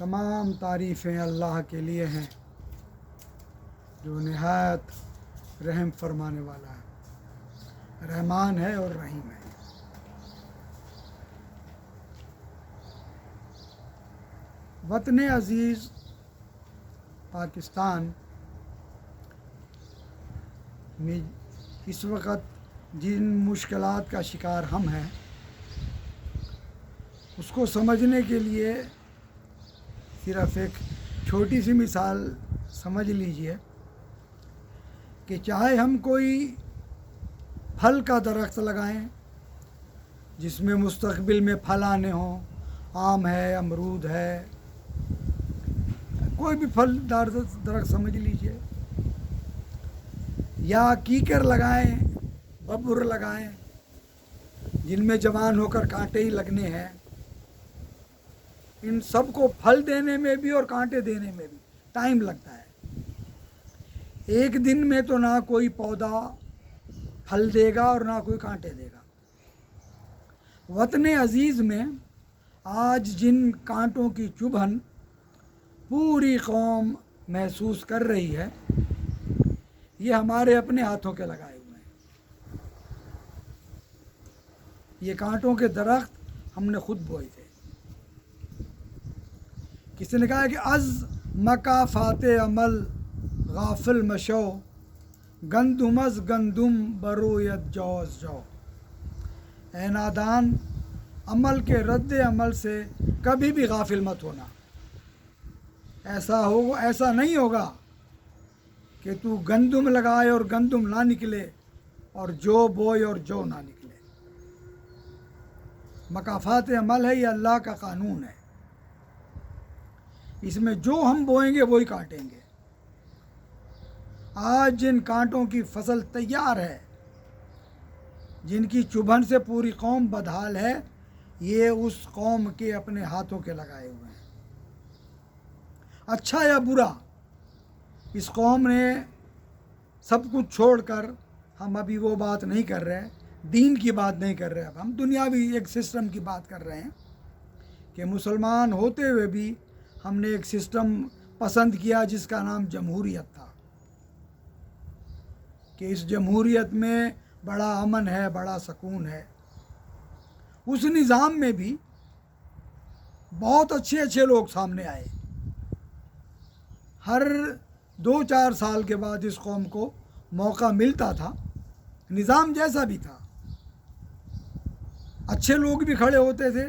तमाम तारीफ़ें अल्लाह के लिए हैं, जो नहायत रहम फरमाने वाला है। रहमान है और रहीम है। वतन अज़ीज़ पाकिस्तान में इस वक्त जिन मुश्किल का शिकार हम हैं, उसको समझने के लिए सिर्फ़ एक छोटी सी मिसाल समझ लीजिए कि चाहे हम कोई फल का दरख्त लगाएँ, जिसमें मुस्तकबिल में फल आने हों, आम है, अमरूद है, कोई भी फलदार दरख्त समझ लीजिए। या कीकर लगाएँ, बबुर लगाएँ, जिनमें जवान होकर कांटे ही लगने हैं इन सबको फल देने में भी और कांटे देने में भी टाइम लगता है। एक दिन में तो ना कोई पौधा फल देगा और ना कोई कांटे देगा। वतन अज़ीज़ में आज जिन कांटों की चुभन पूरी कौम महसूस कर रही है, ये हमारे अपने हाथों के लगाए हुए हैं। ये कांटों के दरख्त हमने खुद बोए थे। किसी ने कहा कि अज मकाफात अमल गाफिल मशो गंदुमज गंदुम बरोयत जौज जौ। ए नादान, अमल के रद्द अमल से कभी भी गाफिल मत होना। ऐसा हो ऐसा नहीं होगा कि तू गंदुम लगाए और गंदुम ना निकले और जो बोए और जो ना निकले। मकाफात अमल है, ये अल्लाह का कानून है। इसमें जो हम बोएँगे, वही काटेंगे। आज जिन कांटों की फ़सल तैयार है, जिनकी चुभन से पूरी कौम बदहाल है, ये उस कौम के अपने हाथों के लगाए हुए हैं। अच्छा या बुरा, इस कौम ने सब कुछ छोड़कर हम अभी वो बात नहीं कर रहे दीन की बात नहीं कर रहे अब हम दुनियावी एक सिस्टम की बात कर रहे हैं कि मुसलमान होते हुए भी हमने एक सिस्टम पसंद किया जिसका नाम जमहूरियत था, कि इस जमहूरियत में बड़ा अमन है, बड़ा सकून है। उस निज़ाम में भी बहुत अच्छे अच्छे लोग सामने आए। हर दो चार साल के बाद इस कौम को मौका मिलता था, निज़ाम जैसा भी था। अच्छे लोग भी खड़े होते थे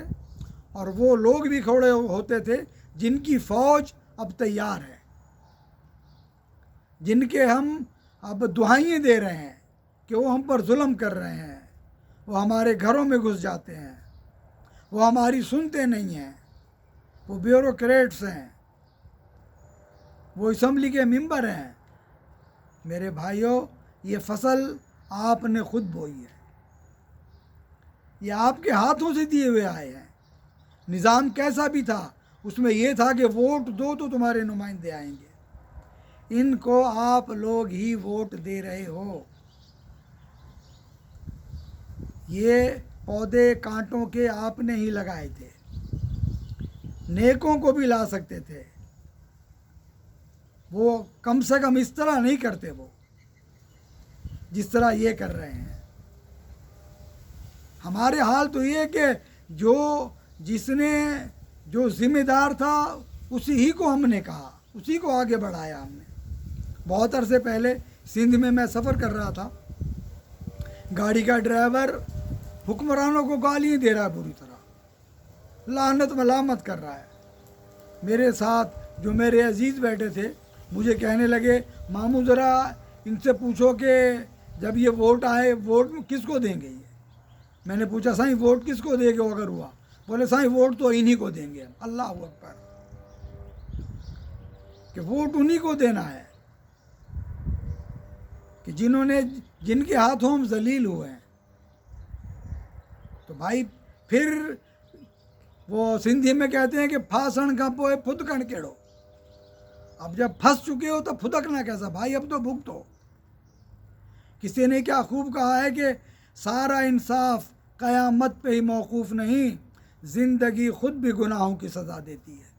और वो लोग भी खड़े होते थे जिनकी फ़ौज अब तैयार है, जिनके हम अब दुहाइयाँ दे रहे हैं कि वो हम पर जुल्म कर रहे हैं, वो हमारे घरों में घुस जाते हैं, वो हमारी सुनते नहीं हैं, वो ब्यूरोक्रेट्स हैं, वो असम्बली के मेंबर हैं। मेरे भाइयों, ये फ़सल आपने खुद बोई है। ये आपके हाथों से दिए हुए आए हैं। निज़ाम कैसा भी था उसमें यह था कि वोट दो तो तुम्हारे नुमाइंदे आएँगे। इनको आप लोग ही वोट दे रहे हो। ये पौधे कांटों के आपने ही लगाए थे। नेकों को भी ला सकते थे। वो कम से कम इस तरह नहीं करते वो, जिस तरह ये कर रहे हैं। हमारे हाल तो ये कि जो जिसने जो जिम्मेदार था, उसी ही को हमने कहा, उसी को आगे बढ़ाया हमने। बहुत अरसे पहले सिंध में मैं सफ़र कर रहा था। गाड़ी का ड्राइवर हुक्मरानों को गालियाँ दे रहा है बुरी तरह। लानत मलामत कर रहा है। मेरे साथ जो मेरे अज़ीज़ बैठे थे, मुझे कहने लगे, मामू, ज़रा इनसे पूछो कि जब ये वोट आए, वोट किसको देंगे ये? मैंने पूछा, साईं, वोट किसको देंगे? अगर हुआ बोले, साईं, वोट तो इन्हीं को देंगे। अल्लाह पर कि वोट उन्हीं को देना है कि जिन्होंने, जिनके हाथों हम जलील हुए हैं। तो भाई, फिर वो सिंधी में कहते हैं कि फासण का पोए फुदकण केड़ो। अब जब फंस चुके हो तो फुदकना कैसा? भाई, अब तो भुगतो। किसी ने क्या खूब कहा है कि सारा इंसाफ कयामत पे ही मौकूफ़ नहीं? ज़िंदगी खुद भी गुनाहों की सज़ा देती है।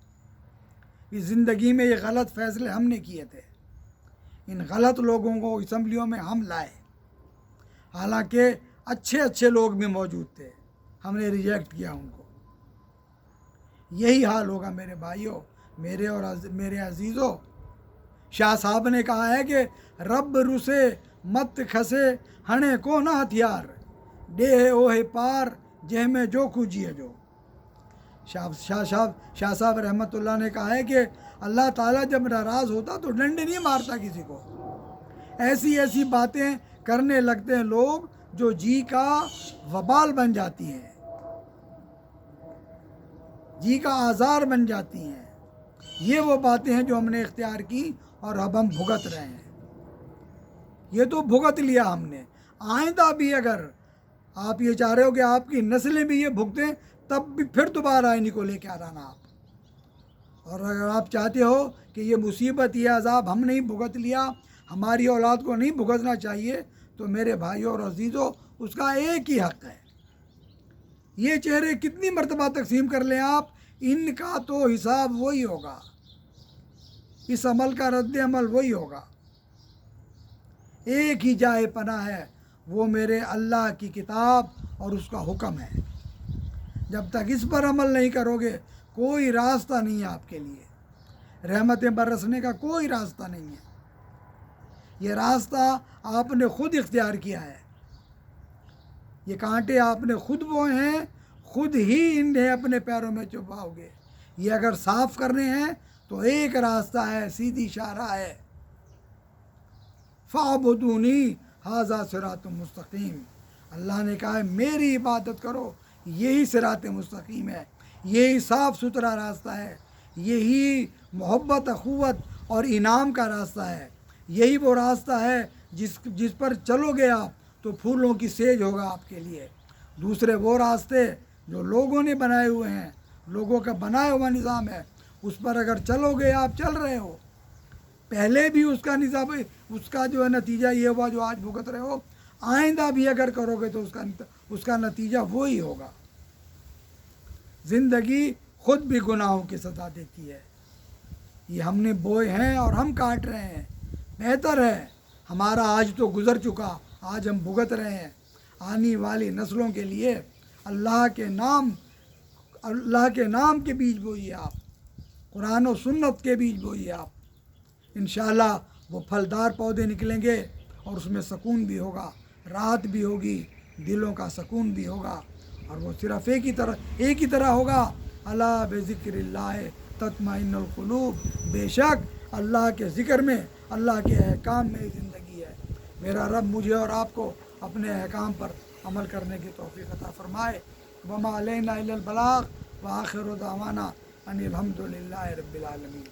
इस ज़िंदगी में ये गलत फैसले हमने किए थे। इन गलत लोगों को इसम्बलियों में हम लाए। हालाँकि अच्छे अच्छे लोग भी मौजूद थे। हमने रिजेक्ट किया उनको। यही हाल होगा मेरे भाइयों मेरे और अज, मेरे अजीज़ों। शाह साहब ने कहा है कि रब रुसे मत खसे हणे को ना हथियार। डे ओहे पार जह में जो खूजिए जो। शाह शाह शाह साहब रहमतुल्लाह ने कहा है कि अल्लाह ताला जब नाराज़ होता तो डंडे नहीं मारता किसी को। ऐसी ऐसी बातें करने लगते हैं लोग जो जी का वबाल बन जाती हैं। जी का आज़ार बन जाती हैं। ये वो बातें हैं जो हमने इख्तियार की और अब हम भुगत रहे हैं। ये तो भुगत लिया हमने। आइंदा भी अगर आप ये चाह रहे हो कि आपकी नस्लें भी ये भुगतें तब भी फिर दोबारा इन्हीं को लेके आ जाना आप। और अगर आप चाहते हो कि ये मुसीबत, ये अजाब हम नहीं भुगत लिया, हमारी औलाद को नहीं भुगतना चाहिए तो मेरे भाइयों और अजीज़ों, उसका एक ही हक है। ये चेहरे कितनी मरतबा तकसीम कर लें आप, इनका तो हिसाब वही होगा। इस अमल का रद्द अमल वही होगा। एक ही जाए पना है, वो मेरे अल्लाह की किताब और उसका हुक्म है। जब तक इस पर अमल नहीं करोगे, कोई रास्ता नहीं है आपके लिए। रहमतें बरसने का कोई रास्ता नहीं है। ये रास्ता आपने खुद इख्तियार किया है। ये कांटे आपने खुद बोए हैं, खुद ही इन्हें अपने पैरों में चुपाओगे। ये अगर साफ़ करने हैं तो एक रास्ता है, सीधी इशारा है। फ़ाबुदूनी, हाजा सिरात मुस्तकीम। अल्लाह ने कहा है, मेरी इबादत करो यही सिरात मुस्तकीम है। यही साफ़ सुथरा रास्ता है। यही मोहब्बत, अखुवत और इनाम का रास्ता है। यही वो रास्ता है जिस जिस पर चलोगे आप तो फूलों की सेज होगा आपके लिए। दूसरे वो रास्ते जो लोगों ने बनाए हुए हैं, लोगों का बनाया हुआ निज़ाम है, उस पर अगर चलोगे आप, चल रहे हो। पहले भी उसका निज़ाम, उसका जो है नतीजा ये हुआ, जो आज भुगत रहे हो आइंदा भी अगर करोगे तो उसका उसका नतीजा वो ही होगा। ज़िंदगी खुद भी गुनाहों की सजा देती है। ये हमने बोए हैं और हम काट रहे हैं। बेहतर है। हमारा आज तो गुज़र चुका। आज हम भुगत रहे हैं। आने वाली नस्लों के लिए अल्लाह के नाम, अल्लाह के नाम के बीज बोइए आप। कुरान और सुन्नत के बीज बोइए आप। इन वो फलदार पौधे निकलेंगे और उसमें सुकून भी होगा। राहत भी होगी, दिलों का सुकून भी होगा, और वो सिर्फ़ एक ही तरह, एक ही तरह होगा। अल्लाह बेज़िक्र तत्माइनलूब बेशक अल्लाह के ज़िक्र में, अल्लाह के अहकाम में ज़िंदगी है। मेरा रब मुझे और आपको अपने अहकाम पर अमल करने की तोफ़ी अता फ़रमाए। वमा अलैना बलाग, व आखिर दावाना अनिलहमदिल्ला रबालमीन